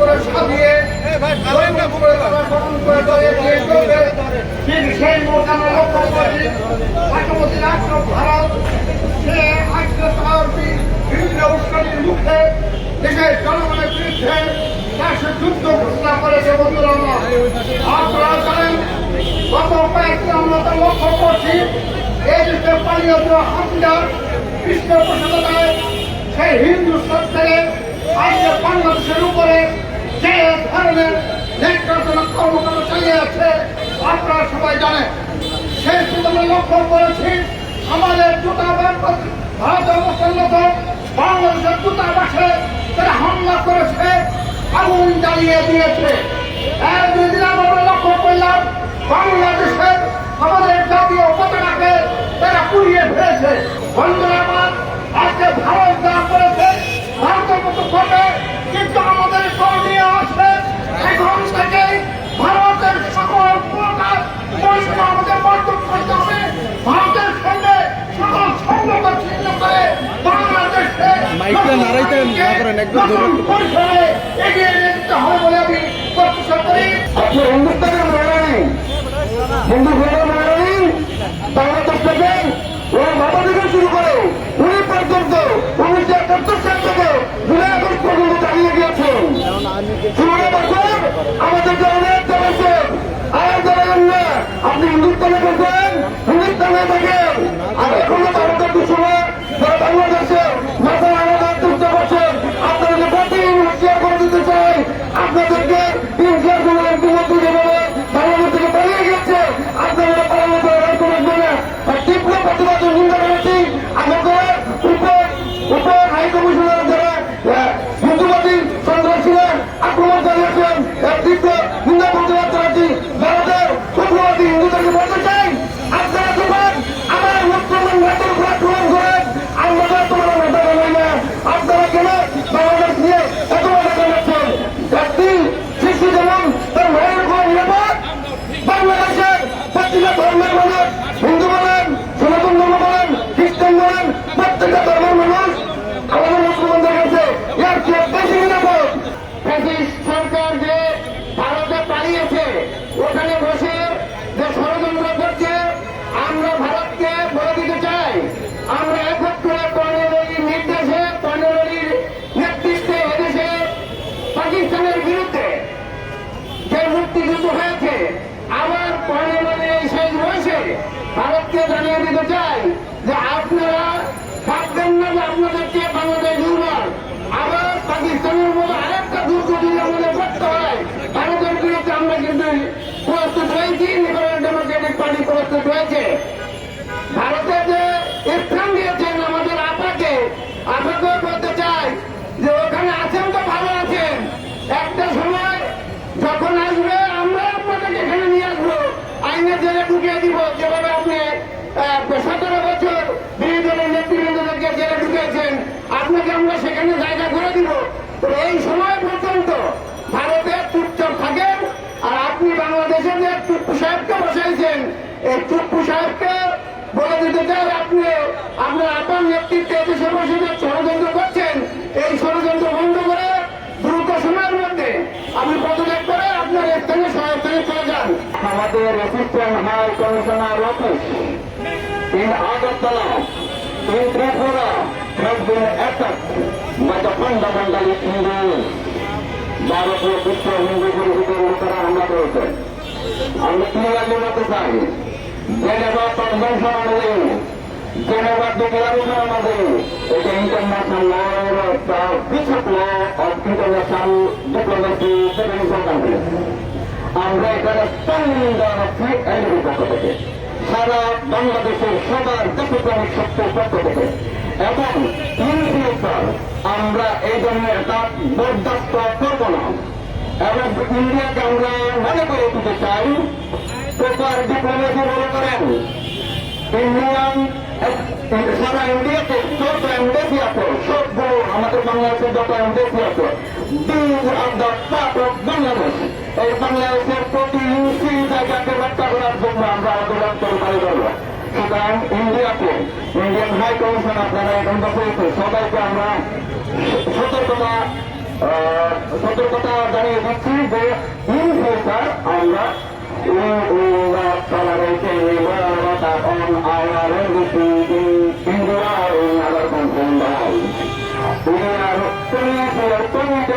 করে সাজিয়ে ঠিক সেই মোকামে লক্ষ্য করি পার্শ্ববর্তী রাষ্ট্র ভারত, সে তার বিভিন্ন উস্কানির মুখে দেশের জনগণের বিরুদ্ধে দেশের যুদ্ধ ঘোষণা করেছে, বন্ধুরা আমার। আপনারা জানেন, গত কয়েকদিন আমরা তা লক্ষ্য করছি এই দেশে পালিয়ে হামদার বিশ্ব প্রশাসনায় সেই হিন্দু সত্ত্বে আজকে বাংলাদেশের উপরে কর্মকাণ্ড চালিয়ে আছে, আপনারা সবাই জানেন। সেই সুতরাং লক্ষ্য করেছি, আমাদের দূতাবাস, ভারত অবস্থানরত বাংলাদেশের দূতাবাসে তারা হামলা করেছে, আগুন জ্বালিয়ে দিয়েছে। এক দুই দিন আমরা লক্ষ্য করলাম বাংলাদেশের আমাদের জাতীয় পতাকাকে তারা পুড়িয়ে ফেলেছে। বন্ধুরা আমার, আজকে ভারত যা করেছে ভারতের মতো করবে কিন্তু আমাদের করণীয় আছে এখন থেকে ভারতের সকল প্রকার পরিষেবা আমাদের বর্জন করতে হবে ভারতের সঙ্গে সকল সম্পর্ক ছিন্ন করে বাংলাদেশকে মাইকটা নাড়াইতে না করেন, একদম ধরে রাখতে পরিসরে এগিয়ে নিয়ে যেতে হবে বলে আমি প্রত্যাশা করি আজকে হিন্দুস্তানের মহারানী হিন্দু ঘরের মহারানী বাংলাদেশ থেকে ও মাথা থেকে শুরু করে। উনি পর্যন্ত উনিশশো একাত্তর সাল থেকে জুলাই আমাদের না আপনি হিন্দুস্তানে বলছেন হিন্দুস্তানে থাকেন আর প্রস্তুত হয়েছি লিবারেল ডেমোক্রেটিক পার্টি প্রস্তুত হয়েছে। ভারতের যে স্থান দিয়েছেন আমাদের আপাকে, আপাকেও বলতে চাই যে ওখানে আছেন তো ভালো আছেন। একটা সময় যখন আসবে, আমরা আপনাদেরকে এখানে নিয়ে আসব। আইনের জেলে ঢুকিয়ে দিব, যেভাবে আপনি সতেরো বছর বিরোধী দলের নেতৃবৃন্দদেরকে জেলে ঢুকিয়েছেন, আপনাকে আমরা সেখানে জায়গা করে দিব। তো এই সময় পর্যন্ত ভারতে চুপচাপ আর আপনি বাংলাদেশে যে টুপ্পু সাহেবকে বসাইছেন এই টুপ্পু সাহেবকে বলে দিতে চাই আপনি আপনার আপনার নেতৃত্বে দেশে বসে যে ষড়যন্ত্র করছেন এই ষড়যন্ত্র বন্ধ করে দ্রুত সময়ের মধ্যে আপনি পদত্যাগ করে আপনার স্থানে সহায়তায় চলে যান আমাদের assistant high commissioner office in Agartala, in Tripura, has been attacked by the. ভারতীয় বিশ্ব হিন্দু পরিষদের লোকেরা হামলা করেছে। আমি ক্লিয়ারলি বলতে চাই? জেনেভা কনভেনশন অনুযায়ী জেনেভা ডিক্লারেশন অনুযায়ী এটা ইন্টারন্যাশনাল ল একটা বিশেষ law of international diplomacy federation country আমরা এখানে স্ট্যান্ডিং জানাচ্ছি এনডির পক্ষ থেকে। সারা বাংলাদেশের সবার দেশপ্রেমিক শক্তির পক্ষ থেকে। এবং এই ধরনের একটা বরদাস্ত করব না এবং ইন্ডিয়াকে আমরা মনে করে দিতে চাই প্রপার ডিপ্লোমেসি মনে করেন। ইন্ডিয়ান সারা ইন্ডিয়াতে যত এমবেসি আছে, সবগুলো আমাদের বাংলাদেশের যত এমবেসি আছে this are the part of Bangladesh. এই বাংলাদেশের আমরা ইন্ডিয়াতে ইন্ডিয়ান হাই কমিশনার যারা এখন বসেছে সবাইকে আমরা সতর্কতা সতর্কতা জানিয়ে দিচ্ছি যে ইন ফিউচার আমরা Thank you.